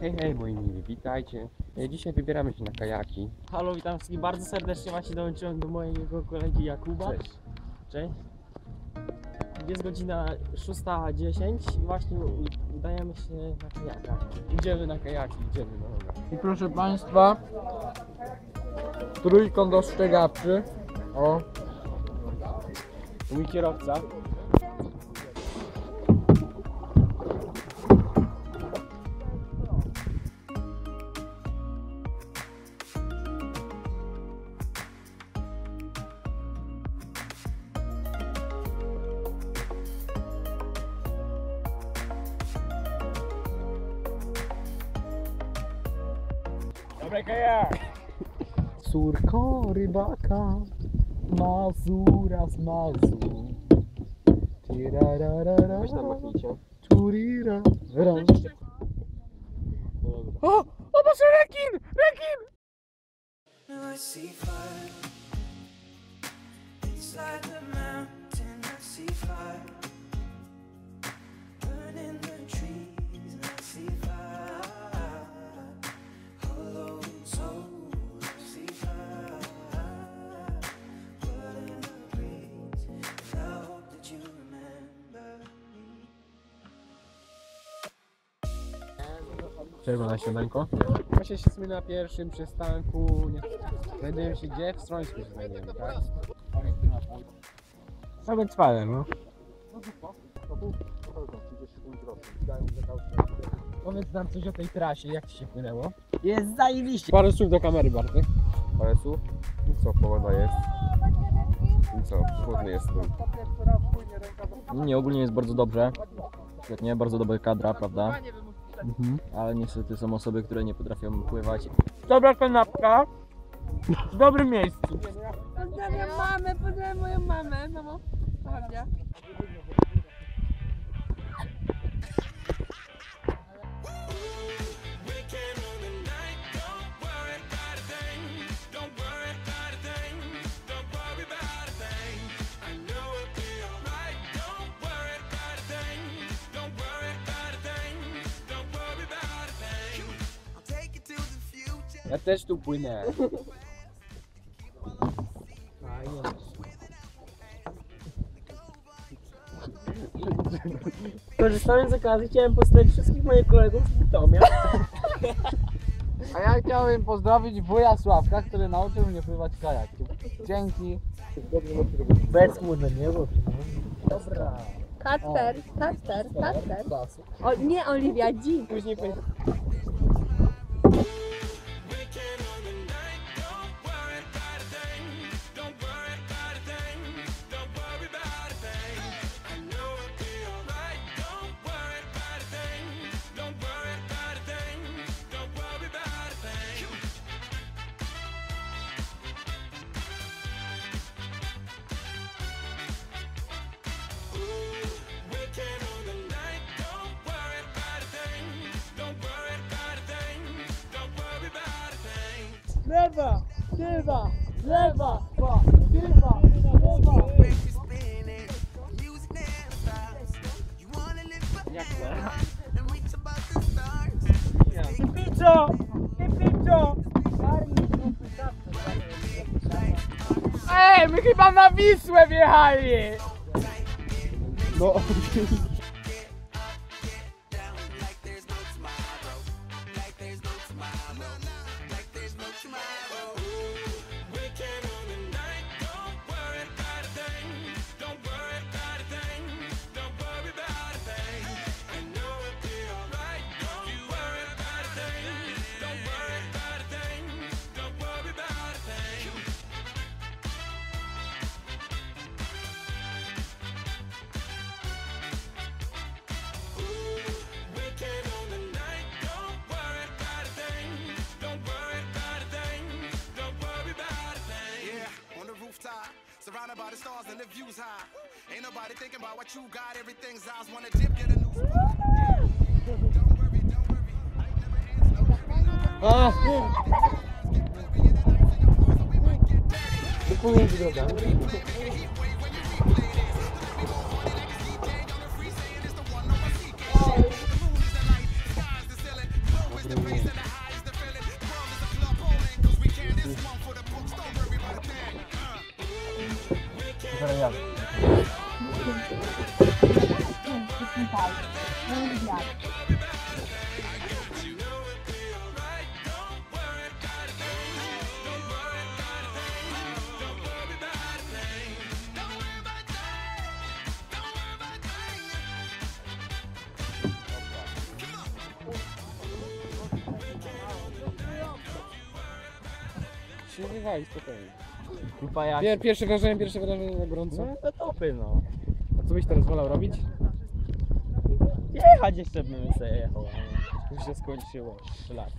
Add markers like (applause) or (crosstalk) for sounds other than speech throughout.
Hej, hej moi mili, witajcie. E, Dzisiaj wybieramy się na kajaki. Halo, witam wszystkich bardzo serdecznie. Właśnie dołączyłem do mojego kolegi Jakuba. Cześć. Cześć. Jest godzina 6.10 i właśnie udajemy się na kajakach. Idziemy na kajaki, idziemy no dobra. I proszę Państwa, trójkąt ostrzegawczy. O, mój kierowca. Dobra kajak! córko rybaka, Mazura z Mazur. Tirararara, Weź tam machnijcie. turira, ram. O, o Boże, rekin, rekin! Now I see fire inside the mountain. I see fire Przerwa na śniadanko. Właśnie jesteśmy na pierwszym przystanku. Nie. Znajdziemy się gdzie? W Strońsku się znajdziemy, tak? Nawet fajne, no. Powiedz nam coś o tej trasie, jak ci się płynęło? Jest zajebiście! Parę słów do kamery, Bartek. Parę słów? I co, pogoda jest? I co, chłodny jest tu. Nie, ogólnie jest bardzo dobrze. Świetnie, bardzo dobra kadra, prawda? Ale niestety są osoby, które nie potrafią pływać. Dobra kanapka, w dobrym miejscu. Pozdrawiam mamę, pozdrawiam moją mamę, mamo. Pochodnia. Ja też tu płynę. Korzystając z okazji chciałem pozdrowić wszystkich moich kolegów z Bytomia. A ja chciałem pozdrowić wuja Sławka, który nauczył mnie pływać kajakiem. Dzięki. Bez chmurne niebo. Dobra. Kacper, Kacper, Kacper. O, nie Oliwia, dzik. Później Lewa, lewa, lewa, lewa, lewa. Pizzo! Che pizzo! Ej, my chyba na Wisłę wjechali! No, (laughs) the stars and the views high. Ain't nobody thinking about what you got, everything's ours. Wanna dip, get a new spot. Don't worry, don't worry. I ain't never answered no Dobry Teraz ja. Się wywali spokojnie. Kupa jak... Pier, pierwsze wrażenie, pierwsze wrażenie na gorąco. No to topy no. A co byś teraz wolał robić? Jechać jeszcze bym sobie jechał. Już się skończyło 3 lata.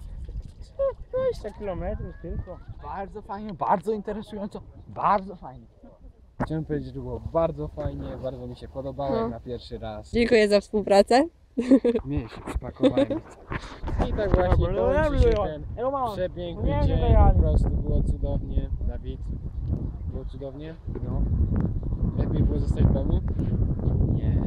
20 km tylko. Bardzo fajnie, bardzo interesująco, bardzo fajnie. Chciałem powiedzieć, że było bardzo fajnie, bardzo mi się podobało No. jak na pierwszy raz. Dziękuję za współpracę. Nie się spakowałem. I tak właśnie kończy się ten przepiękny dzień, po prostu było cudownie. Dawid, było cudownie? No. Lepiej było zostać w domu? Nie.